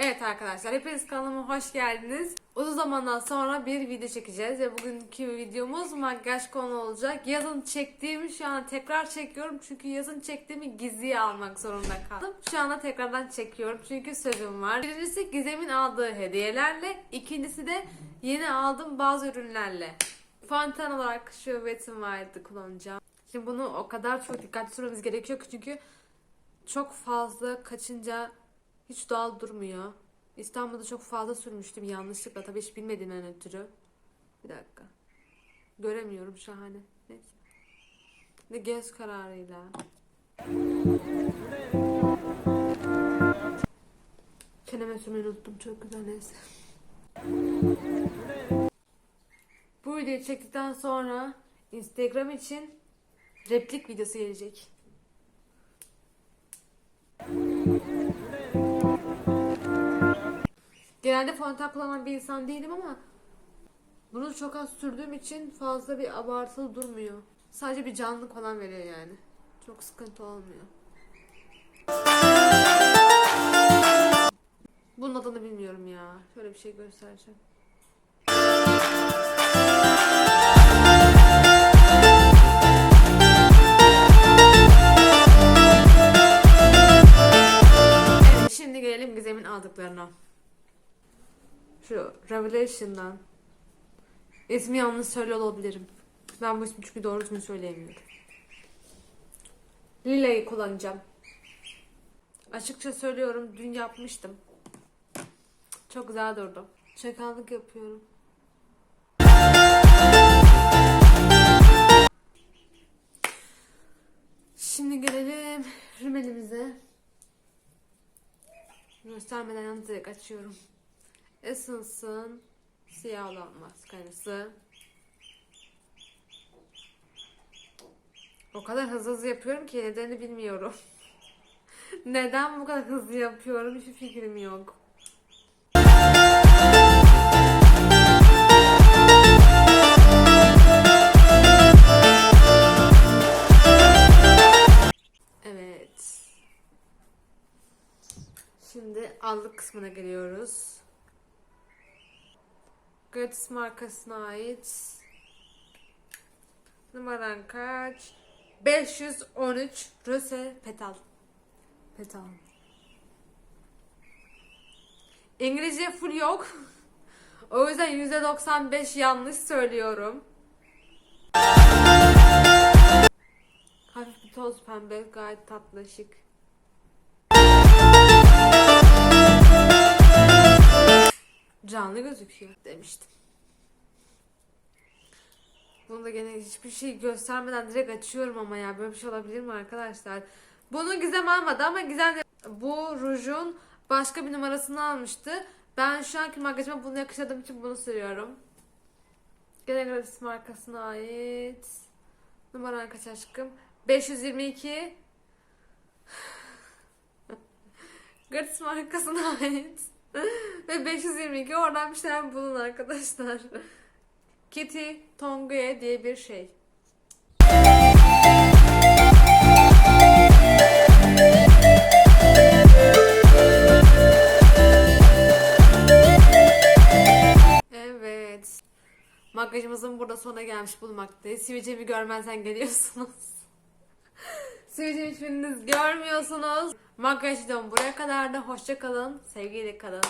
Evet arkadaşlar hepiniz kanalıma hoş geldiniz. Uzun zamandan sonra bir video çekeceğiz ve bugünkü videomuz makyaj konu olacak. Yazın çektiğimi şu an tekrar çekiyorum çünkü yazın çektiğimi gizliye almak zorunda kaldım. Şu anda tekrardan çekiyorum çünkü sözüm var. Birincisi Gizem'in aldığı hediyelerle, ikincisi de yeni aldığım bazı ürünlerle. Fonten olarak şu n Wild'ı kullanacağım. Şimdi bunu o kadar çok dikkatli sürmemiz gerekiyor ki çünkü çok fazla kaçınca hiç doğal durmuyor. İstanbul'da çok fazla sürmüştüm yanlışlıkla tabii hiç bilmediğimden ötürü. Bir dakika. Göremiyorum şahane. Neyse. Ne göz kararıyla. Çeneme sürmeyi unuttum çok güzel neyse. Bu videoyu çektikten sonra Instagram için replik videosu gelecek. Genelde fonten kullanan bir insan değilim ama bunu çok az sürdüğüm için fazla bir abartılı durmuyor. Sadece bir canlılık falan veriyor yani. Çok sıkıntı olmuyor. Bunun adını bilmiyorum ya. Şöyle bir şey göstereceğim. Evet, şimdi gelelim Gizem'in aldıklarına. Şu Revelation'dan. İsmi yanlış söylüyor olabilirim. Ben bu ismi çünkü doğru düzgün söyleyemiyorum. Lila'yı kullanacağım. Açıkça söylüyorum dün yapmıştım. Çok güzel durdu. Çakallık yapıyorum. Şimdi gelelim rümelimize. Göstermeden yalnız direkt açıyorum. Essence'ın siyah olan maskarası. O kadar hızlı hızlı yapıyorum ki nedenini bilmiyorum. Neden bu kadar hızlı yapıyorum hiçbir fikrim yok. Evet. Şimdi allık kısmına geliyoruz. Gratis markasına ait. Numaran kaç? 513 Rose Petal. Petal. İngilizce full yok. O yüzden %95 yanlış söylüyorum. Hafif bir toz pembe gayet tatlı şık. Canlı gözüküyor demiştim. Bunu da gene hiçbir şey göstermeden direkt açıyorum ama ya böyle bir şey olabilir mi arkadaşlar? Bunu Gizem almadı ama Gizem de bu rujun başka bir numarasını almıştı. Ben şu anki makyajıma bunu yakıştırdığım için bunu sürüyorum. Gene gratis markasına ait. Numaran kaç aşkım? 522 Gratis markasına ait. Ve 522 oradan bir şeyler bulun arkadaşlar. Kitty Tongue diye bir şey. Evet. Makyajımızın burada sona gelmiş bulunmaktayız. Sivilcemi görmezden geliyorsunuz. Sivilcemi hiçbiriniz görmüyorsunuz. Makyaj videom buraya kadar da hoşça kalın. Sevgiyle kalın.